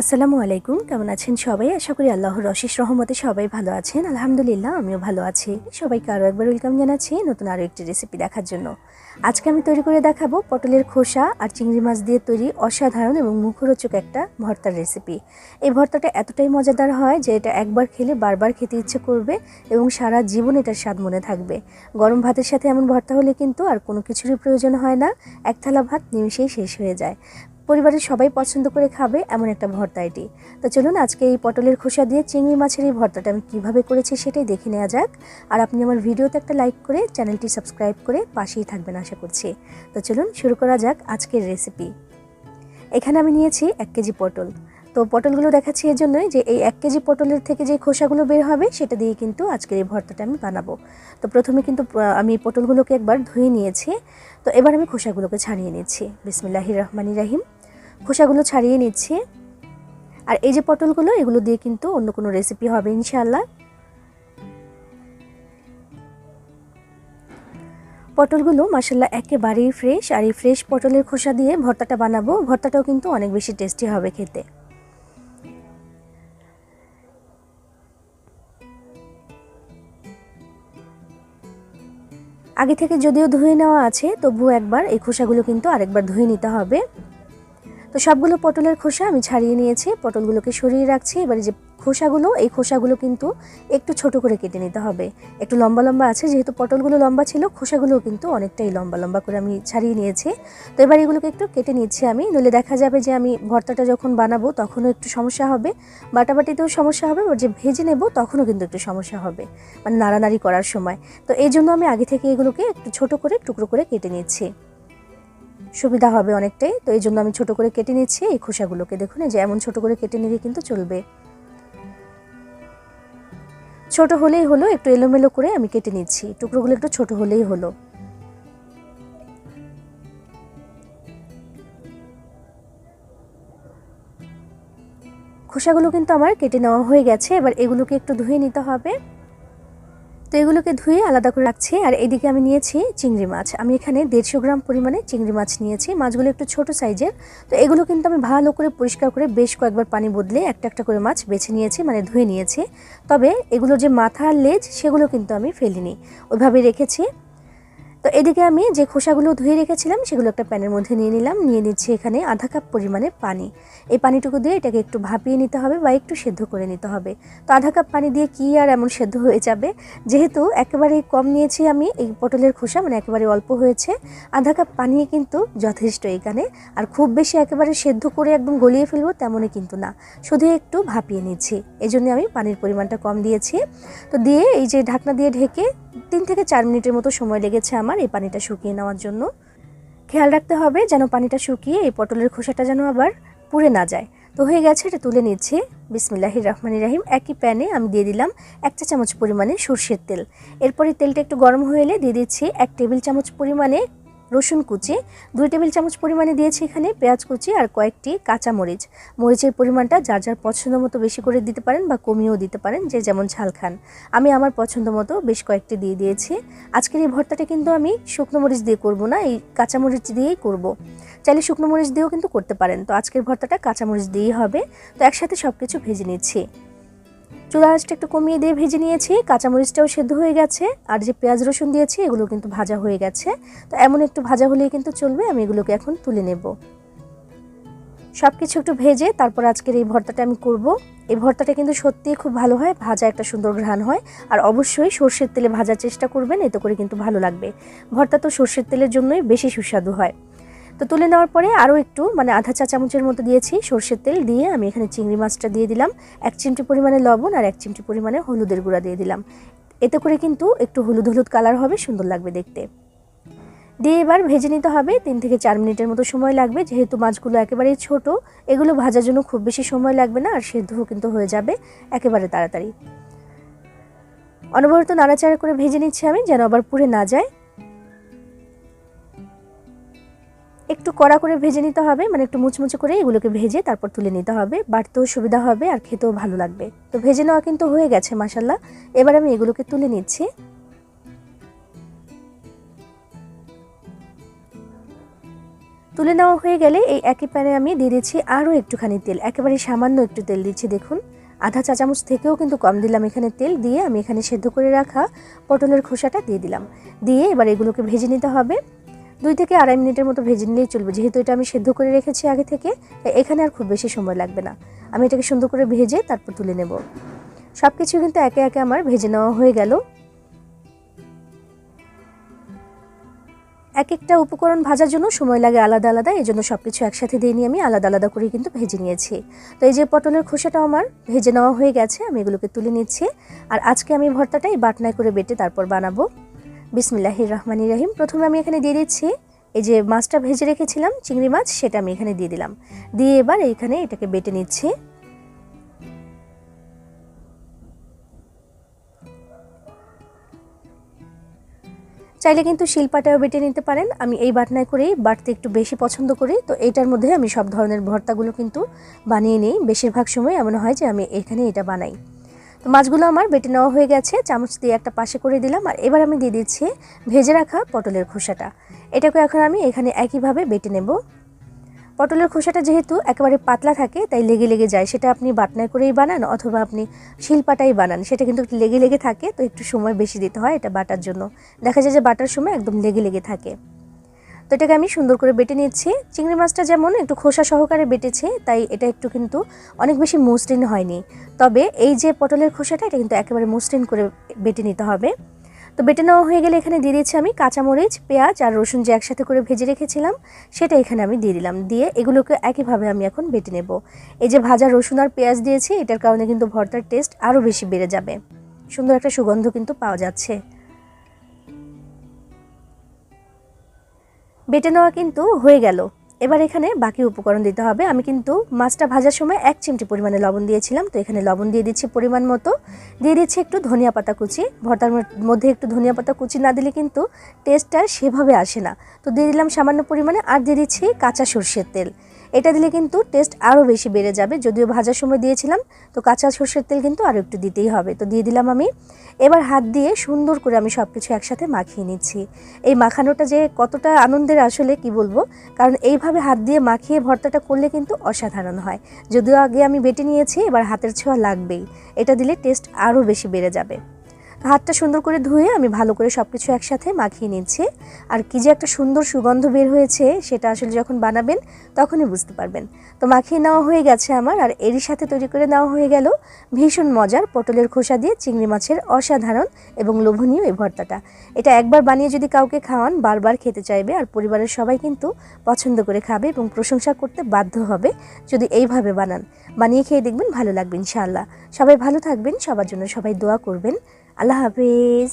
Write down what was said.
আসসালামু আলাইকুম। কেমন আছেন সবাই? আশা করি আল্লাহর অশেষ রহমতে সবাই ভালো আছেন। আলহামদুলিল্লাহ, আমিও ভালো আছি। সবাইকে আরও একবার ওয়েলকাম জানাচ্ছি নতুন আরও একটি রেসিপি দেখার জন্য। আজকে আমি তৈরি করে দেখাবো পটলের খোসা আর চিংড়ি মাছ দিয়ে তৈরি অসাধারণ এবং মুখরোচক একটা ভর্তার রেসিপি এই ভর্তাটা এতটাই মজাদার হয় যে এটা একবার খেলে বারবার খেতে ইচ্ছে করবে এবং সারা জীবন এটার স্বাদ মনে থাকবে। গরম ভাতের সাথে এমন ভর্তা হলে কিন্তু আর কোনো কিছুরই প্রয়োজন হয় না। এক থালা ভাত নিমিশেই শেষ হয়ে যায়। পরিবারের সবাই পছন্দ করে খাবে এমন একটা ভর্তা এটি। তো চলুন আজকে এই পটলের খোসা দিয়ে চিংড়ি মাছের এই ভর্তাটা আমি কীভাবে করেছি সেটাই দেখে নেওয়া যাক। আর আপনি আমার ভিডিওতে একটা লাইক করে চ্যানেলটি সাবস্ক্রাইব করে পাশেই থাকবেন আশা করছি। তো চলুন শুরু করা যাক আজকের রেসিপি এখানে আমি নিয়েছি এক কেজি পটল। তো পটলগুলো দেখাচ্ছি এর জন্যই যে এই এক কেজি পটলের থেকে যে খোসাগুলো বের হবে সেটা দিয়ে কিন্তু আজকের এই ভর্তাটা আমি বানাবো। তো প্রথমে কিন্তু আমি পটলগুলোকে একবার ধুয়ে নিয়েছি। তো এবার আমি খোসাগুলোকে ছাড়িয়ে নিচ্ছি। বিসমিল্লাহির রহমানি রাহিম। খোসাগুলো ছাড়িয়ে নিচ্ছি। আর এই যে পটলগুলো, এগুলো দিয়ে কিন্তু অন্য কোনো রেসিপি হবে ইনশাল্লাহ পটলগুলো মাসাল্লাহ একেবারেই ফ্রেশ আর এই ফ্রেশ পটলের খোসা দিয়ে ভর্তাটা বানাবো। ভর্তাটাও কিন্তু অনেক বেশি টেস্টি হবে খেতে। আগে থেকে যদিও ধুয়ে নেওয়া আছে, তবুও একবার এই খোসাগুলো কিন্তু আরেকবার ধুয়ে নিতে হবে। তো সবগুলো পটলের খোসা আমি ছাড়িয়ে নিয়েছি, পটলগুলোকে সরিয়ে রাখছি। এবারে যে খোসাগুলো, এই খোসাগুলো কিন্তু একটু ছোট করে কেটে নিতে হবে। একটু লম্বা লম্বা আছে, যেহেতু পটলগুলো লম্বা ছিল, খোসাগুলোও কিন্তু অনেকটাই লম্বা লম্বা করে আমি ছাড়িয়ে নিয়েছি। তো এবার এগুলোকে একটু কেটে নিচ্ছি আমি, নইলে দেখা যাবে যে আমি ভর্তাটা যখন বানাবো তখনও একটু সমস্যা হবে। বাটাবাটিতেও সমস্যা হবে যে ভেজে নেব তখনও কিন্তু একটু সমস্যা হবে মানে নাড়ানাড়ি করার সময়। তো এই জন্য আমি আগে থেকে এগুলোকে একটু ছোট করে, টুকরো করে কেটে নিচ্ছি। সুবিধা হবে অনেকটাই। তো এই জন্য আমি ছোট করে কেটে নিচ্ছি। এই খোসাগুলোকে দেখুন যে এমন ছোট করে কেটে নিলে কিন্তু চলবে। ছোট হলেই হলো, একটু এলোমেলো করে আমি কেটে নিচ্ছি। টুকরোগুলো একটু ছোট হলেই হলো। খোসাগুলো কিন্তু আমার কেটে নেওয়া হয়ে গেছে। এবার এগুলোকে একটু ধুয়ে নিতে হবে। তো এগুলোকে ধুয়ে আলাদা করে রাখছি, আর এদিকে আমি নিয়েছি চিংড়ি মাছ। আমি এখানে দেড়শো গ্রাম পরিমাণে চিংড়ি মাছ নিয়েছি। মাছগুলো একটু ছোট সাইজের। তো এগুলো কিন্তু আমি ভালো করে পরিষ্কার করে বেশ কয়েকবার পানি বদলে একটা একটা করে মাছ বেছে নিয়েছি মানে ধুয়ে নিয়েছি। তবে এগুলোর যে মাথা আর লেজ, সেগুলো কিন্তু আমি ফেলিনি। ওইভাবে রেখেছি। তো এদিকে আমি যে খোসাগুলো ধুয়ে রেখেছিলাম, সেগুলো একটা প্যানের মধ্যে নিয়ে নিলাম। নিয়ে নিচ্ছি এখানে আধা কাপ পরিমাণে পানি। এই পানিটুকু দিয়ে এটাকে একটু ভাপিয়ে নিতে হবে বা একটু সেদ্ধ করে নিতে হবে। তো আধা কাপ পানি দিয়ে কি আর এমন সেদ্ধ হয়ে যাবে? যেহেতু একেবারে কম নিয়েছি আমি, এই পটলের খোসা মানে একেবারে অল্প হয়েছে। আধা কাপ পানি কিন্তু যথেষ্ট এখানে। আর খুব বেশি একেবারে সেদ্ধ করে একদম গলিয়ে ফেলব তেমনই কিন্তু না। শুধু একটু ভাপিয়ে নিচ্ছি। এই আমি পানির পরিমাণটা কম দিয়েছি। তো দিয়ে এই যে ঢাকনা দিয়ে ঢেকে তিন থেকে চার মিনিটের মতো সময় লেগেছে আমার এই পানিটা শুকিয়ে নেওয়ার জন্য। খেয়াল রাখতে হবে যেন পানিটা শুকিয়ে এই পটলের খোসাটা যেন আবার পুড়ে না যায়। তো হয়ে গেছে, এটা তুলে নিচ্ছি। বিসমিল্লাহির রহমানির রাহিম। একই প্যানে আমি দিয়ে দিলাম এক চা চামচ পরিমাণে সর্ষের তেল। এরপরে তেলটা একটু গরম হয়ে এলে দিয়ে দিচ্ছি এক টেবিল চামচ পরিমাণে রসুন কুচি, দুই টেবিল চামচ পরিমাণে দিয়েছি এখানে পেঁয়াজ কুচি আর কয়েকটি কাঁচা মরিচ মরিচের পরিমাণটা যার যার পছন্দ মতো বেশি করে দিতে পারেন বা কমিয়েও দিতে পারেন, যে যেমন ঝাল খান। আমি আমার পছন্দ মতো বেশ কয়েকটি দিয়ে দিয়েছি। আজকের এই ভর্তাটা কিন্তু আমি শুকনো মরিচ দিয়ে করব না, এই কাঁচা মরিচ দিয়েই করব। চাইলে শুকনো মরিচ দিয়েও কিন্তু করতে পারেন। তো আজকের ভর্তাটা কাঁচা মরিচ দিয়েই হবে। তো একসাথে সব কিছু ভেজে নিচ্ছি। চুলা আঁচটা একটু কমিয়ে দিয়ে ভেজে নিয়েছি, কাঁচামরিচটাও সেদ্ধ হয়ে গেছে, আর যে পেঁয়াজ রসুন দিয়েছি, এগুলো কিন্তু ভাজা হয়ে গেছে। তো এমন একটু ভাজা হলেই কিন্তু চলবে, আমি এগুলোকে এখন তুলে নেব। সব কিছু একটু ভেজে তারপর আজকের এই ভর্তাটা আমি করব। এই ভর্তাটা কিন্তু সত্যিই খুব ভালো হয়, ভাজা একটা সুন্দর ঘ্রাণ হয়, আর অবশ্যই সর্ষের তেলে ভাজার চেষ্টা করবেন, এতে করে কিন্তু ভালো লাগবে। ভর্তা তো সর্ষের তেলের জন্যই বেশি সুস্বাদু হয়। তো তুলে নেওয়ার পরে আরও একটু মানে আধা চা চামচের মতো দিয়েছি, সর্ষের তেল দিয়ে আমি এখানে চিংড়ি মাছটা দিয়ে দিলাম, এক চিমটি পরিমাণে লবণ আর এক চিমটি পরিমাণে হলুদের গুঁড়া দিয়ে দিলাম। এতে করে কিন্তু একটু হলুদ হলুদ কালার হবে, সুন্দর লাগবে দেখতে। দিয়ে এবার ভেজে নিতে হবে, তিন থেকে চার মিনিটের মতো সময় লাগবে, যেহেতু মাছগুলো একেবারেই ছোট, এগুলো ভাজার জন্য খুব বেশি সময় লাগবে না, আর সেদ্ধও কিন্তু হয়ে যাবে একেবারে তাড়াতাড়ি। অনবরত নাড়াচাড়া করে ভেজে নিচ্ছি আমি, যেন আবার পুড়ে না যায়। একটু কড়া করে ভেজে নিতে হবে মানে একটু মুচমুচে করে এগুলোকে ভেজে তারপর তুলে নিতে হবে। বাড়তেও সুবিধা হবে আর খেতেও ভালো লাগবে। তো ভেজে নেওয়া কিন্তু হয়ে গেছে মাসাল্লাহ এবার আমি এগুলোকে তুলে নিচ্ছি। তুলে নেওয়া হয়ে গেলে এই একই প্যানে আমি দিয়ে দিচ্ছি আরও একটুখানি তেল, একেবারে সামান্য একটু তেল দিচ্ছি, দেখুন। আধা চা চামচ থেকেও কিন্তু কম দিলাম এখানে তেল দিয়ে আমি এখানে সেদ্ধ করে রাখা পটলের খোসাটা দিয়ে দিলাম। দিয়ে এবার এগুলোকে ভেজে নিতে হবে। দুই থেকে আড়াই মিনিটের মতো ভেজে নিলেই চলবে। যেহেতু এটা আমি সেদ্ধ করে রেখেছি আগে থেকে, তাই এখানে আর খুব বেশি সময় লাগবে না। আমি এটাকে সুন্দর করে ভেজে তারপর তুলে নেব। সব কিছু কিন্তু একে একে আমার ভেজে নেওয়া হয়ে গেল। এক একটা উপকরণ ভাজার জন্য সময় লাগে আলাদা আলাদা, এই জন্য সব কিছু একসাথে দিয়ে নিয়ে আমি আলাদা আলাদা করে কিন্তু ভেজে নিয়েছি। তো এই যে পটলের খোসাটাও আমার ভেজে নেওয়া হয়ে গেছে, আমি এগুলোকে তুলে নিচ্ছি। আর আজকে আমি ভর্তাটা এই বাটনায় করে বেটে তারপর বানাবো। বিসমিল্লাহির রহমান রাহিম প্রথমে আমি এখানে দিয়ে দিচ্ছি, এই যে মাছটা ভেজে রেখেছিলাম, চিংড়ি মাছ, সেটা আমি এখানে দিয়ে দিলাম। দিয়ে এবার এইখানে এটাকে বেটে নিচ্ছি। চাইলে কিন্তু শিলপাটাও বেটে নিতে পারেন। আমি এই বাটনায় করেই বাটতে একটু বেশি পছন্দ করি। তো এটার মধ্যে আমি সব ধরনের ভর্তাগুলো কিন্তু বানিয়ে নিই। বেশিরভাগ সময় এমন হয় যে আমি এখানে এটা বানাই। তো মাছগুলো আমার বেটে নেওয়া হয়ে গেছে, চামচ দিয়ে একটা পাশে করে দিলাম, আর এবার আমি দিয়ে দিচ্ছি ভেজে রাখা পটলের খোসাটা। এটাকে এখন আমি এখানে একইভাবে বেটে নেব। পটলের খোসাটা যেহেতু একেবারে পাতলা থাকে, তাই লেগে লেগে যায়। সেটা আপনি বাটনায় করেই বানান অথবা আপনি শিলপাটাই বানান। সেটা কিন্তু লেগে লেগে থাকে, তো একটু সময় বেশি দিতে হয় এটা বাটার জন্য। দেখা যায় যে বাটার সময় একদম লেগে লেগে থাকে। তো এটাকে আমি সুন্দর করে বেটে নিচ্ছি। চিংড়ি মাছটা যেমন একটু খোসা সহকারে বেটেছে, তাই এটা একটু কিন্তু অনেক বেশি মসৃণ হয়নি। তবে এই যে পটলের খোসাটা, এটা কিন্তু একেবারে মসৃণ করে বেটে নিতে হবে। তো বেটে নেওয়া হয়ে গেলে এখানে দিয়ে দিচ্ছি আমি কাঁচামরিচ, পেঁয়াজ আর রসুন যে একসাথে করে ভেজে রেখেছিলাম, সেটা এখানে আমি দিয়ে দিলাম। দিয়ে এগুলোকে একইভাবে আমি এখন বেটে নেব। এই যে ভাজা রসুন আর পেঁয়াজ দিয়েছি, এটার কারণে কিন্তু ভর্তার টেস্ট আরও বেশি বেড়ে যাবে। সুন্দর একটা সুগন্ধ কিন্তু পাওয়া যাচ্ছে। বেটে নেওয়া কিন্তু হয়ে গেল। এবার এখানে বাকি উপকরণ দিতে হবে। আমি কিন্তু মাছটা ভাজার সময় এক চিমটি পরিমাণে লবণ দিয়েছিলাম, তো এখানে লবণ দিয়ে দিচ্ছি পরিমাণ মতো। দিয়ে দিচ্ছি একটু ধনিয়া পাতা কুচি। ভর্তার মধ্যে একটু ধনিয়া পাতা কুচি না দিলে কিন্তু টেস্টটা সেভাবে আসে না। তো দিয়ে দিলাম সামান্য পরিমাণে, আর দিয়ে দিচ্ছি কাঁচা সর্ষের তেল। এটা দিলে কিন্তু টেস্ট আরও বেশি বেড়ে যাবে। যদিও ভাজার সময় দিয়েছিলাম, তো কাঁচা সর্ষের তেল কিন্তু আরও একটু দিতেই হবে। তো দিয়ে দিলাম আমি। এবার হাত দিয়ে সুন্দর করে আমি সব কিছু একসাথে মাখিয়ে নিচ্ছি। এই মাখানোটা যে কতটা আনন্দের আসলে কি বলব? কারণ এইভাবে হাত দিয়ে মাখিয়ে ভর্তাটা করলে কিন্তু অসাধারণ হয়। যদিও আগে আমি বেটে নিয়েছি, এবার হাতের ছোঁয়া লাগবেই। এটা দিলে টেস্ট আরও বেশি বেড়ে যাবে। হাতটা সুন্দর করে ধুয়ে আমি ভালো করে সব কিছু একসাথে মাখিয়ে নিচ্ছি। আর কি যে একটা সুন্দর সুগন্ধ বের হয়েছে, সেটা আসলে যখন বানাবেন তখনই বুঝতে পারবেন। তো মাখিয়ে নেওয়া হয়ে গেছে আমার, আর এরই সাথে তৈরি করে নেওয়া হয়ে গেল ভীষণ মজার পটলের খোসা দিয়ে চিংড়ি মাছের অসাধারণ এবং লোভনীয় এই ভর্তাটা। এটা একবার বানিয়ে যদি কাউকে খাওয়ান, বারবার খেতে চাইবে আর পরিবারের সবাই কিন্তু পছন্দ করে খাবে এবং প্রশংসা করতে বাধ্য হবে যদি এইভাবে বানান। বানিয়ে খেয়ে দেখবেন ভালো লাগবে ইনশাআল্লাহ। সবাই ভালো থাকবেন, সবার জন্য সবাই দোয়া করবেন। আল্লাহ হাফিজ